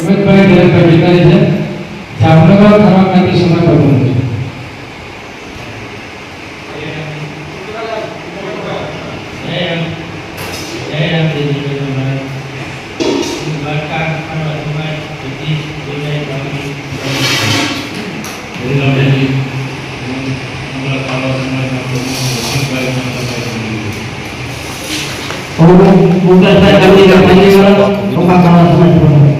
Oh, bukan saya kami yang tadi orang rumah kamar teman-teman.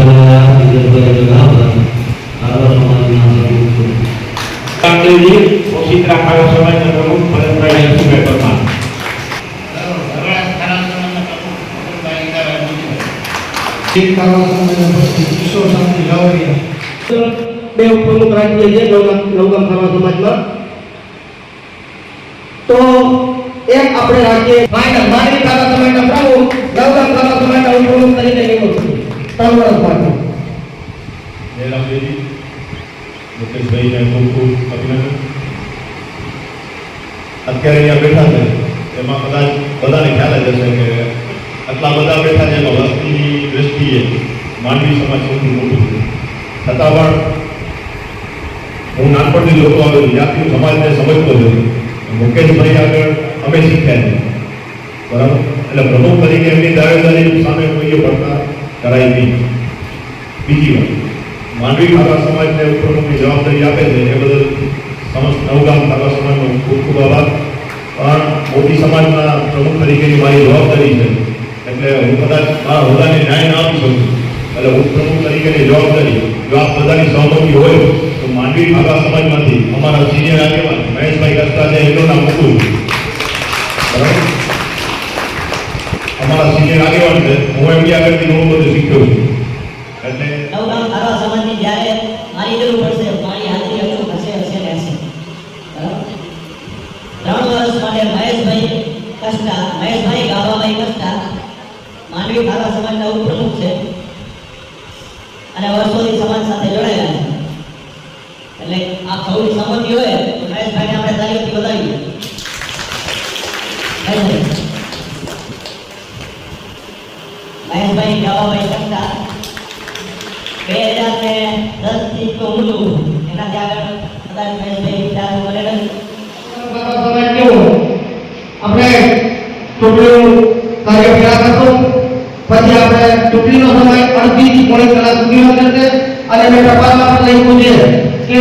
Kita mau menembus di susu sampai gawe ya. Beo perlu perhatian dia, gak usah gak usah sama teman-teman. Tuh, yang apa yang lagi? Lain, mari kita sama teman-teman. Gak usah sama teman-teman, gak usah sama teman-teman. Tahu gak, Pak? मेरा भी मुकेश भाई ने हमको पता नहीं અત્યારે અહીંયા બેઠા છે એમાં બધાય બધે ન ખ્યાલ આવે કે આટલા બધા બેઠા છે એનો દ્રષ્ટિએ માનવી સમાજની મોટી સતાવડ હું નાનપણી લોકો અને વિદ્યાર્થી સમાજને સમજો મુકેશભાઈ આગળ અમે શીખ્યા બરાબર એટલે પ્રભુ કરીને એમની દયા દઈ સામે કોઈ પડતા કરાઈ દી બીજું માંડવી ખાતા સમાજને ઉપક્રમની જવાબદારી આપે છે એ બદલ સમસ્ત નવગામ ખાતા સમાજનો ખૂબ ખૂબ આભાર પણ મોદી સમાજના પ્રમુખ તરીકેની મારી જવાબદારી છે એટલે હું કદાચ આ હોદાને ન્યાય ના આપી શકું એટલે ઉપપ્રમુખ તરીકેની જવાબદારી જો આપ બધાની સહમતી હોય તો માંડવી ભાગા સમાજમાંથી અમારા સિનિયર આગેવાન મહેશભાઈ કસ્તા છે એમનું નામ હતું અમારા સિનિયર આગેવાન છે હું ક્યાં કરતી ઘણું બધું શીખ્યો છું માનવી ભાગા સમાજના એવું છે અને વર્ષોથી સમાજ સાથે જોડાયેલા છે એટલે આ સૌની સંમતિ હોય તો નરેશભાઈને આપણે તારીખથી બતાવીએ મહેશભાઈ જવાભાઈ શકતા બે હજાર ને દસ થી તો ઊંડું એનાથી આગળ કદાચ મહેશભાઈ વિચાર મળે નથી આપણે ટોટલું કાર્ય પૂરા કરશું પછી આપણે ચૂંટણીનો સમય અડધીથી પોણી કલાક સુધીનો થશે અને મેં ટપાલમાં પણ લખ્યું છે કે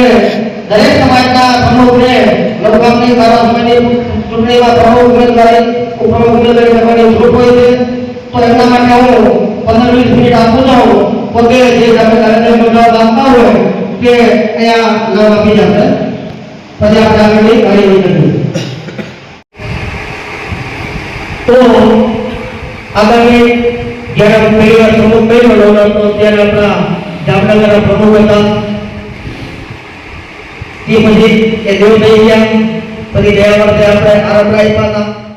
દરેક સમાજના પ્રમુખને લગભગની બારા સમયની ચૂંટણીમાં પ્રમુખ ઉમેદવારી ઉપપ્રમુખ ઉમેદવારી કરવાની છૂટ હોય છે તો એના માટે હું પંદર વીસ મિનિટ આપું છું પોતે જે તમે કાર્યક્રમ મંડળ આપતા હોય કે અહીંયા નામ આપી જશે પછી આપણે આગળની કાર્યવાહી કરીએ તો આગળની jangan pilih atau memilih orang atau jangan jangan ada pemuda di masjid yang dulu yang bagi dewa dewa apa arah apa